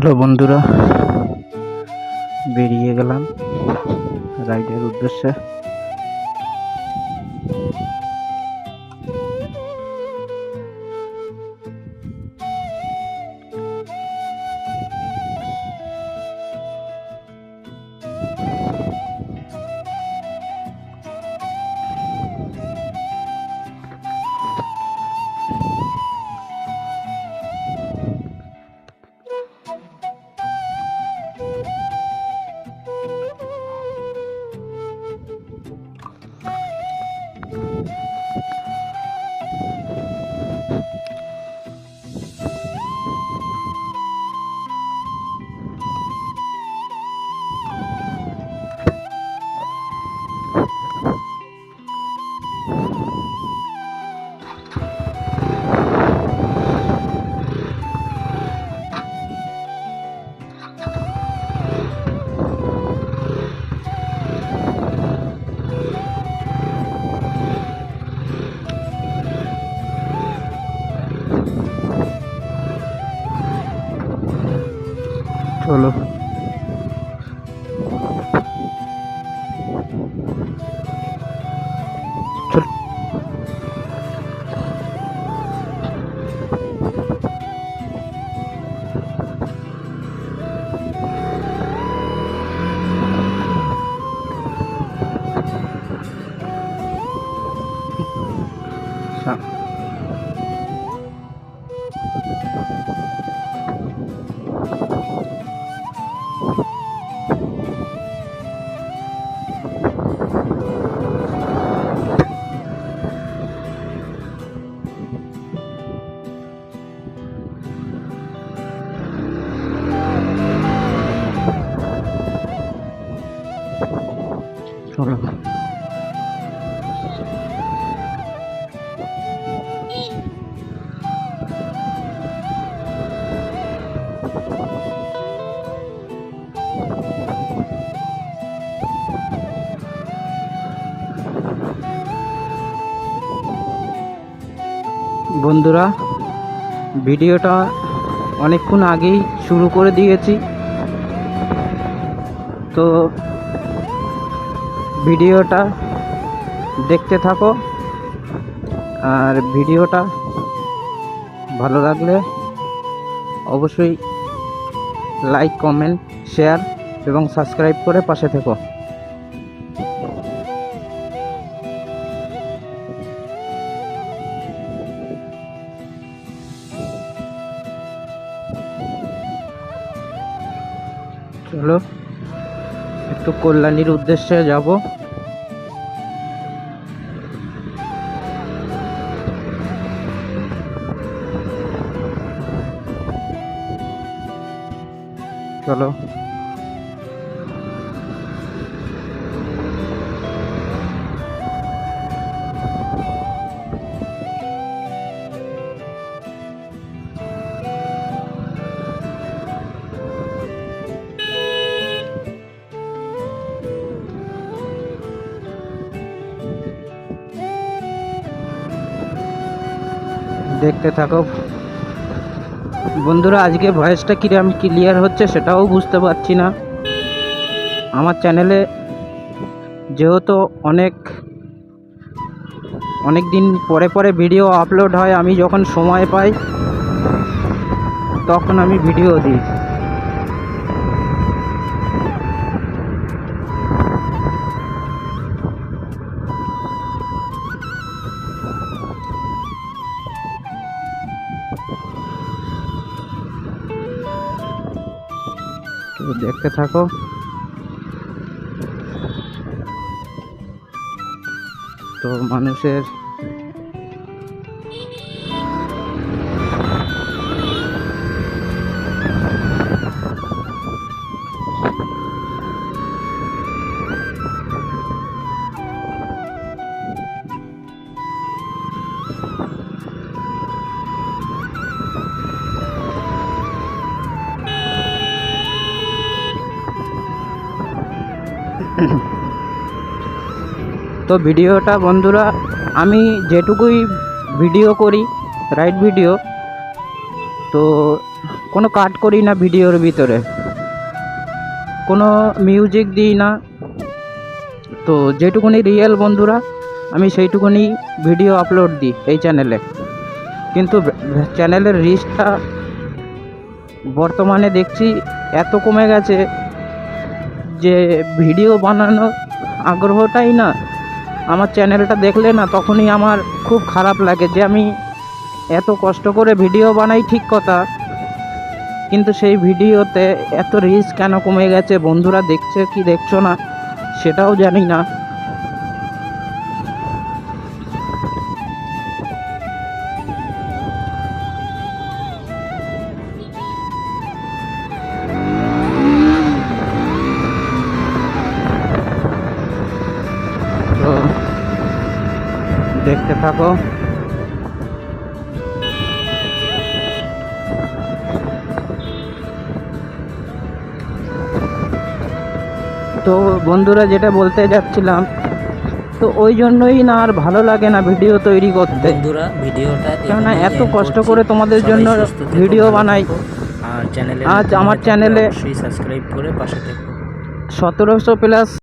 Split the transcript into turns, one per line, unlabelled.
Hello বন্ধুরা বেরিয়ে গেলাম রাইডের উদ্দেশ্যে। চলো চল সা- বন্ধুরা, ভিডিওটা অনেকক্ষণ আগেই শুরু করে দিয়েছি। তো ভিডিওটা দেখতে থাকো, আর ভিডিওটা ভালো লাগলে অবশ্যই লাইক, কমেন্ট, শেয়ার এবং সাবস্ক্রাইব করে পাশে থেকো। চলো একটু কল্যাণীর উদ্দেশ্যে যাব। চলো। দেখতে থাকো। বন্ধুরা, আজকে ভয়েসটা কিরম ক্লিয়ার হচ্ছে সেটাও বুঝতে পারছি না। আমার চ্যানেলে যেহেতু অনেক অনেক দিন পরে পরে ভিডিও আপলোড হয়, আমি যখন সময় পাই, তখন আমি ভিডিও দিই। দেখতে থাকো। তো মানুষের তো ভিডিওটা বন্ধুরা, আমি যেটুকুই ভিডিও করি রাইড ভিডিও, তো কোনো কাট করি না ভিডিওর ভিতরে। কোনো মিউজিক দিই না। তো যেটুকুনি রিয়েল বন্ধুরা, আমি সেইটুকুনি ভিডিও আপলোড দিই এই চ্যানেলে। কিন্তু চ্যানেলের রিচটা বর্তমানে দেখছি এত কমে গেছে যে ভিডিও বানানোর আগ্রহটাই না। আমার চ্যানেলটা দেখলে না তখনই আমার খুব খারাপ লাগে যে আমি এত কষ্ট করে ভিডিও বানাই ঠিক কথা, কিন্তু সেই ভিডিওতে এত রিচ কেন কমে গেছে? বন্ধুরা দেখছে কি দেখছ না? সেটাও জানি না। থাকো। তো বন্ধুরা যেটা বলতে যাচ্ছিলাম তো ওই জন্যই না আর ভালো লাগে না ভিডিও তৈরি করতে।
বন্ধুরা ভিডিওটা
কেননা এত কষ্ট করে তোমাদের জন্য ভিডিও বানাই।
আর চ্যানেলে
আজ আমার চ্যানেলে
সাবস্ক্রাইব করে পাশে থেকো।
সতেরোশো প্লাস